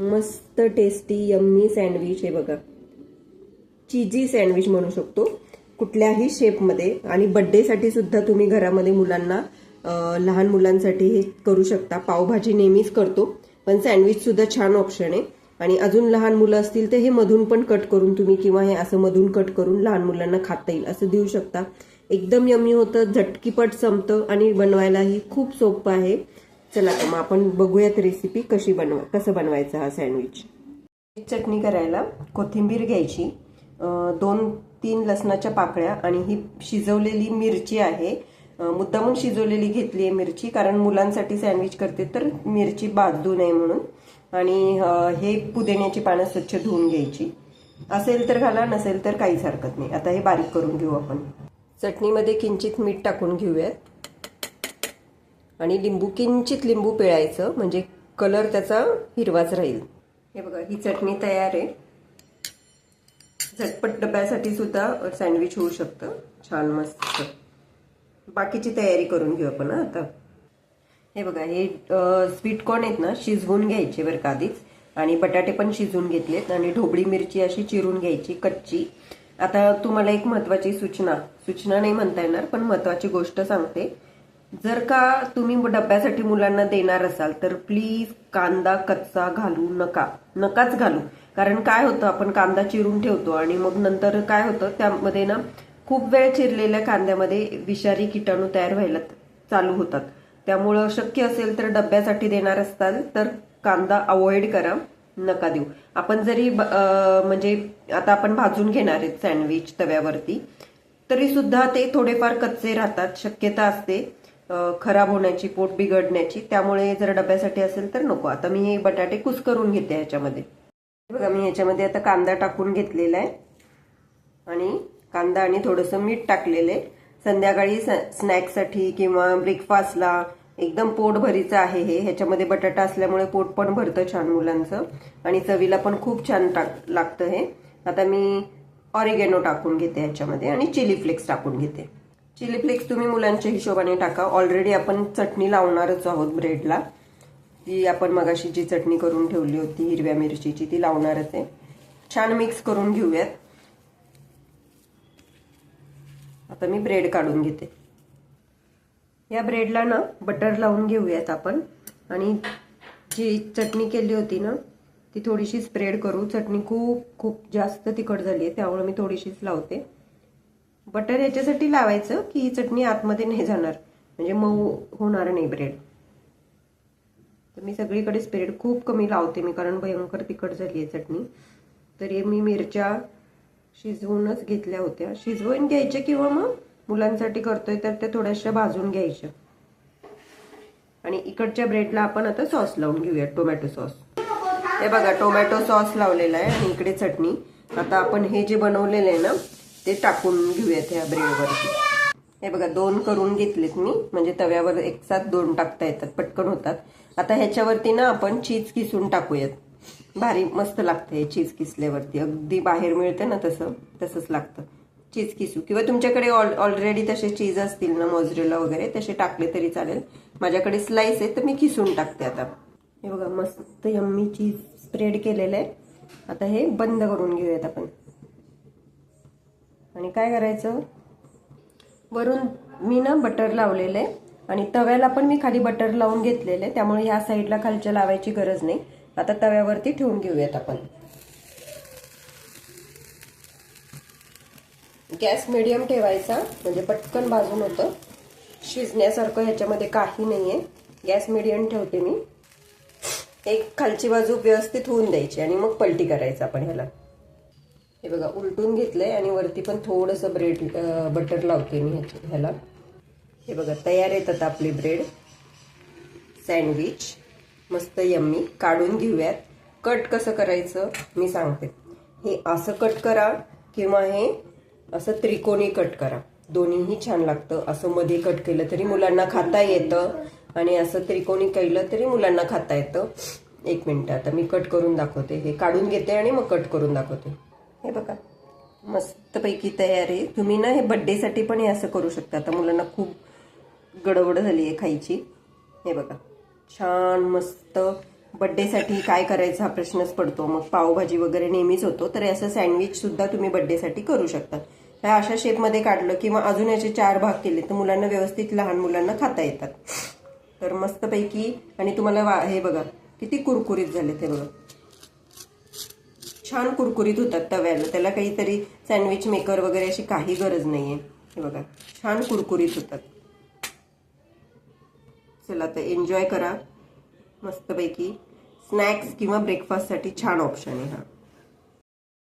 मस्त tasty yummy sandwich हे बघा. चीजी सँडविच म्हणू शकतो. कुठल्याही शेपमध्ये आणि बड्डेसाठी सुद्धा तुम्ही घरामध्ये मुलांना लहान मुलांसाठी हे करू शकता. पावभाजी नेहमीच करतो. पण सँडविच सुद्धा छान ऑप्शन आहे. आणि अजून लहान मुलं असतील तर हे मधून पण कट करून तुम्ही किंवा हे असं मधून कट करून लहान मुलांना खाता येईल असं देऊ शकता. एकदम यमी होतं झटकीपट संपतं आणि बनवायलाही खूप सोपं आहे. चला तर मग आपण बघूयात रेसिपी कशी बनवा कसं बनवायचं हा सँडविच चटणी करायला कोथिंबीर घ्यायची दोन तीन लसणाच्या पाकळ्या आणि ही शिजवलेली मिरची आहे. मुद्दामून शिजवलेली घेतली आहे मिरची कारण मुलांसाठी सँडविच करते तर मिरची बाजू नये म्हणून. आणि हे पुदिन्याची पानं स्वच्छ धुवून घ्यायची. असेल तर घाला नसेल तर काहीच हरकत नाही. आता हे बारीक करून घेऊ आपण. चटणीमध्ये किंचित मीठ टाकून घेऊयात. आणि लिंबू किंचित लिंबू पिळायचं म्हणजे कलर त्याचा हिरवाच राहील. हे बघा ही चटणी तयार आहे. झटपट डब्यासाठी सुद्धा सँडविच होऊ शकतं. छान मस्त. बाकीची तयारी करून घेऊ आपण आता. हे बघा हे स्वीट कॉर्न आहेत ना शिजवून घ्यायचे बरं का आधीच. आणि बटाटे पण शिजवून घेतलेत आणि ढोबळी मिरची अशी चिरून घ्यायची कच्ची. आता तुम्हाला एक महत्वाची सूचना. सूचना नाही म्हणता येणार पण महत्वाची गोष्ट सांगते. जर का तुम्ही डब्यासाठी मुलांना देणार असाल तर प्लीज कांदा कच्चा घालू नका. नकाच घालू. कारण काय होतं आपण कांदा चिरून ठेवतो आणि मग नंतर काय होतं त्यामध्ये ना खूप वेळ चिरलेल्या कांद्यामध्ये विषारी किटाणू तयार व्हायला चालू होतात. त्यामुळं शक्य असेल तर डब्यासाठी देणार असताल तर कांदा अवॉइड करा. नका देऊ. आपण जरी ब- म्हणजे आता आपण भाजून घेणार आहेत सँडविच तव्यावरती तरी सुद्धा ते थोडेफार कच्चे राहतात. शक्यता असते. खराब होण्याची पोट बिघडण्याची त्यामुळे जर डब्यासाठी असेल तर नको. आता मी हे बटाटे कुस करून घेते ह्याच्यामध्ये. बघा मी ह्याच्यामध्ये आता कांदा टाकून घेतलेला आहे. आणि कांदा आणि थोडंसं मीठ टाकलेलं आहे. संध्याकाळी स्नॅक्ससाठी किंवा ब्रेकफास्टला एकदम पोट भरीचं आहे हे. ह्याच्यामध्ये बटाटा असल्यामुळे पोट पण भरतं छान मुलांचं. आणि चवीला पण खूप छान टाक लागतं हे. आता मी ऑरिगेनो टाकून घेते ह्याच्यामध्ये आणि चिली फ्लेक्स टाकून घेते. चिली फ्लेक्स तुम्ही मुलांच्या हिशोबाने टाका. ऑलरेडी आपण चटणी लावणारच आहोत ब्रेडला ती आपण मगाशी जी चटणी करून ठेवली होती हिरव्या मिरचीची ती लावणारच आहे. छान मिक्स करून घेऊयात. आता मी ब्रेड काढून घेते. या ब्रेडला ना बटर लावून घेऊयात आपण. आणि जी चटणी केली होती ना ती थोडीशी स्प्रेड करू. चटणी खूप खूप जास्त तिखट झाली आहे त्यामुळे मी थोडीशीच लावते. बटर याच्यासाठी लावायचं की ही चटणी आतमध्ये नाही जाणार. म्हणजे मऊ होणार नाही ब्रेड तर मी सगळीकडे स्प्रेड खूप कमी लावते मी कारण भयंकर तिखट झाली आहे चटणी. तर हे मी मिरच्या शिजवूनच घेतल्या होत्या. शिजवून घ्यायच्या किंवा मग मुलांसाठी करतोय तर त्या थोड्याशा भाजून घ्यायच्या. आणि इकडच्या ब्रेडला आपण आता सॉस लावून घेऊया टोमॅटो सॉस हे बघा टोमॅटो सॉस लावलेला आहे आणि इकडे चटणी. आता आपण हे जे बनवलेलं आहे ना ते टाकून घेऊयात ह्या ब्रेडवरती. हे बघा दोन करून घेतलेत मी. म्हणजे तव्यावर एकसाथ दोन टाकता येतात पटकन होतात. आता ह्याच्यावरती ना आपण चीज किसून टाकूयात. भारी मस्त लागतं हे चीज किसल्यावरती. अगदी बाहेर मिळते ना तसं तसंच लागतं. चीज किसू. किंवा तुमच्याकडे ऑल ऑलरेडी तसे चीज असतील ना मोजरेला वगैरे तसे टाकले तरी चालेल. माझ्याकडे स्लाइस आहे तर मी किसून टाकते आता. हे बघा मस्त यम्मी चीज स्प्रेड केलेलं आहे. आता हे बंद करून घेऊयात आपण. आणि काय करायचं? वरून मी ना बटर लावलेलं आहे आणि तव्याला पण मी खाली बटर लावून घेतलेलं आहे त्यामुळे ह्या साईडला खालच्या लावायची गरज नाही. आता तव्यावरती ठेवून घेऊयात आपण. गॅस मिडियम ठेवायचा. म्हणजे पटकन भाजून होतं. शिजण्यासारखं ह्याच्यामध्ये काही नाही आहे गॅस मिडियम ठेवते मी. एक खालची बाजू व्यवस्थित होऊन द्यायची आणि मग पलटी करायचं आपण ह्याला. हे बघा उलटून घेतलंय आणि वरती पण थोडंसं ब्रेड बटर लावते मी ह्याच्या ह्याला. हे बघा तयार येतात आपले आपली ब्रेड सँडविच मस्त यम्मी काढून घेऊयात. कट कसं करायचं मी सांगते. हे असं कट करा किंवा हे असं त्रिकोणी कट करा. दोन्हीही छान लागतं. असं मध्ये कट केलं तरी मुलांना खाता येतं. आणि असं त्रिकोणी केलं तरी मुलांना खाता येतं. एक मिनटं आता मी कट करून दाखवते. हे काढून घेते आणि मग कट करून दाखवते. हे बघा. मस्तपैकी तयार. आहे तुम्ही ना हे बड्डेसाठी पण हे असं करू शकता. आता मुलांना खूप गडबड झाली आहे खायची. हे बघा. छान मस्त. बड्डेसाठी काय करायचा हा प्रश्नच पडतो. मग पावभाजी वगैरे नेहमीच होतो. तर असं सँडविचसुद्धा तुम्ही बड्डेसाठी करू शकता ह्या अशा शेपमध्ये काढलं किंवा अजून याचे चार भाग केले तर मुलांना व्यवस्थित लहान मुलांना खाता येतात. तर मस्तपैकी आणि तुम्हाला वा हे बघा किती कुरकुरीत झाले ते बघा. छान कुरकुरीत होतात तव्याला त्याला काहीतरी सँडविच मेकर वगैरे अशी काही गरज नाहीये. हे बघा छान कुरकुरीत होतात. चला तर एन्जॉय करा. मस्तपैकी स्नॅक्स किंवा ब्रेकफास्टसाठी छान ऑप्शन आहे हा.